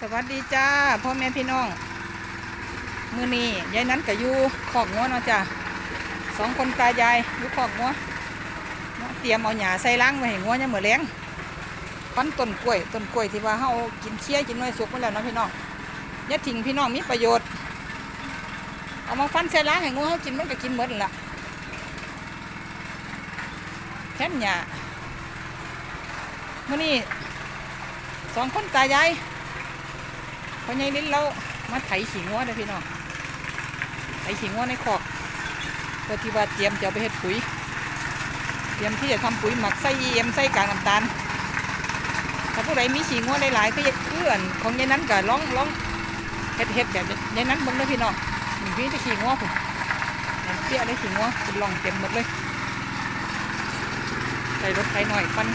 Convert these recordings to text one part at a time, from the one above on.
สวัสดีจ้าพ่อแม่พี่น้อง มือนี้ยายนั้นกับยูขอกงัวเนาะจ้าสองคนตายายยูขอกงัวเตรียมเอาหญ้าใส่ล้างไว้ให้งัวเนี่ยเหมือนแรงฟันต้นกล้วยต้นกล้วยที่ว่าเฮากินเคี้ยกินน้อยสุกไปแล้วนะพี่น้องอย่าทิ้งพี่น้องมีประโยชน์ เอามาฟันใส่ล้างให้งัวเฮากินมันก็กินหมดนั่นละแค่นหญ้ามื้อนี้สองคนตายาย พอใหญ่ลิ้นเรามาไถขี้งัวเด้อพี่น้องไถขี้งัวในคอกเพื่อที่ว่าเตรียมจะไปเฮ็ดปุ๋ย เตรียมที่จะทำปุ๋ยหมักใส่เอ็มใส่กากน้ำตาลถ้าผู้ใดมีขี้งัวหลายๆก็อยากเอื้อนของยายนั้นก็ลองลองเฮ็ดเฮ็ดแบบยายนั้นบิ่งเด้อพี่น้องมีพี่จะขี้งัวผมเปี้ยได้ขี้งัวเป็นร่องเต็มหมดเลยใส่รถไถหน่อยปั้น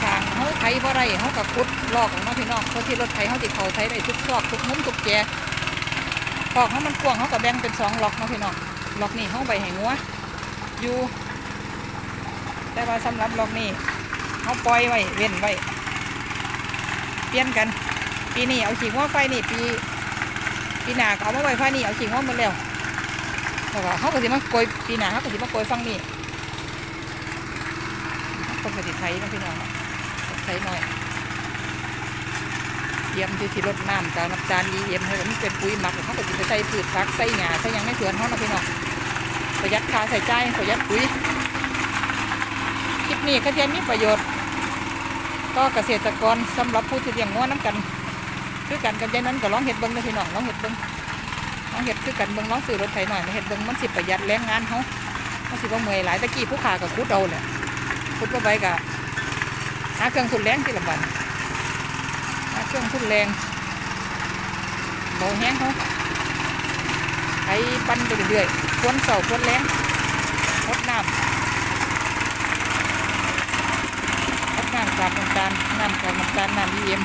ทางเขาไถ บ่ได้เขากับขุดลอกออกพี่น้องเพราะที่รถไถเขาติดเขาไถได้ทุกซอกทุกมุมทุกแกลอกเขามันกว้างเขาก็แบ่งเป็นสองล็อกนาะพี่น้องล็อกนี่เขาไปให้งัวอยู่ แต่ว่าสำหรับล็อกนี่เขาปล่อยไว้เว้นไว้เปลี่ยนกัน ปีนี้เอาขิงว่าไฟนี่ปีปีหน้าเอามาไว้ไฟนี่เอาขิงว่าหมดแล้วแล้วก็เขาก็สิมาโกยปีหน้าเขาก็สิมาโกยฟังนี่คนกติไทยนะพี่น้อง ไทยหน่อยเยี่ยมที่ที่รดน้ำจากน้ำตาลยีเยี่ยมให้มันเป็นปุ๋ยหมักเขาก็จะไปใส่พืชผักใส่หญ้าใส่ยังในสวนเขานะพี่น้องประหยัดค่าใส่ใจประหยัดปุ๋ยคลิปนี้ก็จะมีประโยชน์ต่อเกษตรกรสำหรับผู้ที่เลี้ยงงัวน้ำกันคือกันกันใจนั้นก็ลองเห็ดเบิ้งเลยพี่น้องลองเห็ดเบิ้งลองเห็ดคือกันเบิ้งลองซื้อรถไถหน่อยมาเห็ดเบิ้งมันสิประหยัดแรงงานเขามันสิบ่เมื่อยหลายตะกี้ผู้ขากับคุดเอาแหละพุดว่าไปกะ หาเครื่องทุนแรงที่ลำบันหาเครื่องทุนแรงเบาแห้งเขาไถปั้นไปเรื่อยๆควนเสาควนแรงพดน้ำพดน้ำจากน้ำตาลน้ำจากน้ำตาลน้ำดีเอ็ม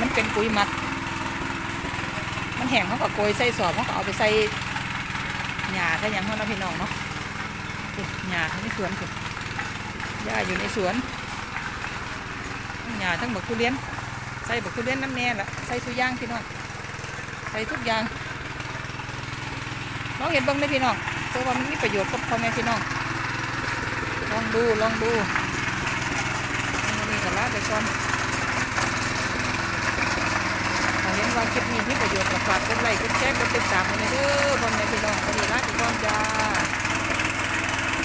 มันเป็นปุ๋ยหมัก มันแห้งเขาก็โกยใส่สอบเขาก็เอาไปใส่หญ้าใส่ยังเขาเนาะพี่น้องเนาะหญ้าเขาในสวนคือหญ้าอยู่ในสวน ทั้งหญ้ทั้งบักทุเรียน ใส่บักทุเรียนน้ำแน่ละใส่ทุกอย่างพี่น้อง ใส่ทุกอย่าง น้องเห็นบ้างไหมพี่น้องเพราะว่ามันมีประโยชน์กับพ่าแม่พี่น้อง ลองดู ลองดูนี่กับลาไปก่อนขอเห็นว่าคลิปนี้มีประโยชน์กับฝากกดไลค์กดแชร์กดติดตามกัเลยเด้อพ่อแม่พี่น้องวันนี้ลาไปก่อนจ้า